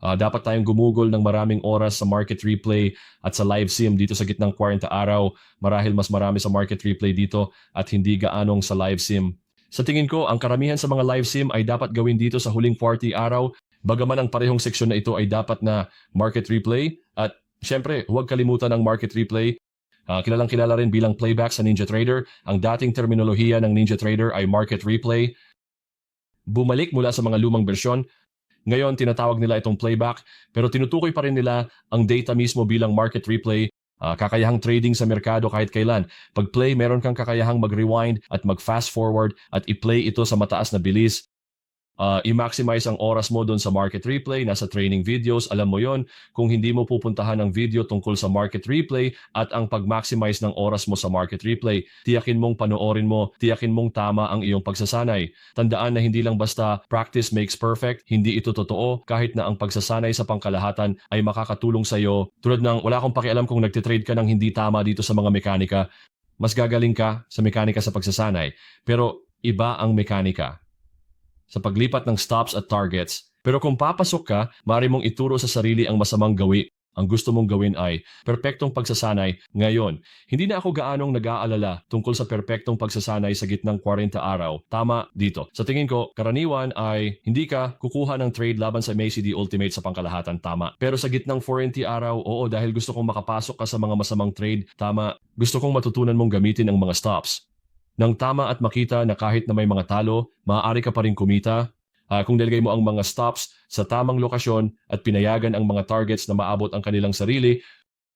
Ah, dapat tayong gumugol ng maraming oras sa market replay at sa live sim dito sa gitnang 40 araw. Marahil mas marami sa market replay dito at hindi gaanong sa live sim. Sa tingin ko, ang karamihan sa mga live sim ay dapat gawin dito sa huling 40 araw. Bagaman ang parehong seksyon na ito ay dapat na market replay at syempre, huwag kalimutan ang market replay. Ah, kilalang kilala rin bilang playback sa Ninja Trader. Ang dating terminolohiya ng Ninja Trader ay market replay. Bumalik mula sa mga lumang bersyon ngayon, tinatawag nila itong playback, pero tinutukoy pa rin nila ang data mismo bilang market replay, ah, kakayahang trading sa merkado kahit kailan. Pag play, meron kang kakayahang mag-rewind at mag-fast forward at i-play ito sa mataas na bilis. Ah, i-maximize ang oras mo doon sa market replay, nasa training videos, alam mo yon kung hindi mo pupuntahan ang video tungkol sa market replay at ang pag-maximize ng oras mo sa market replay, tiyakin mong panoorin mo, tiyakin mong tama ang iyong pagsasanay. Tandaan na hindi lang basta practice makes perfect, hindi ito totoo kahit na ang pagsasanay sa pangkalahatan ay makakatulong sa iyo. Tulad ng wala akong pakialam kung nagtitrade ka ng hindi tama dito sa mga mekanika, mas gagaling ka sa mekanika sa pagsasanay. Pero iba ang mekanika sa paglipat ng stops at targets. Pero kung papasok ka, mari mong ituro sa sarili ang masamang gawi. Ang gusto mong gawin ay perpektong pagsasanay ngayon. Hindi na ako gaanong nag-aalala tungkol sa perpektong pagsasanay sa gitnang 40 araw. Tama dito. Sa tingin ko, karaniwan ay hindi ka kukuha ng trade laban sa MACD Ultimate sa pangkalahatan. Tama. Pero sa gitnang 40 araw, oo dahil gusto kong makapasok ka sa mga masamang trade. Tama. Gusto kong matutunan mong gamitin ang mga stops nang tama at makita na kahit na may mga talo, maaari ka pa rin kumita. Ah, kung nilagay mo ang mga stops sa tamang lokasyon at pinayagan ang mga targets na maabot ang kanilang sarili,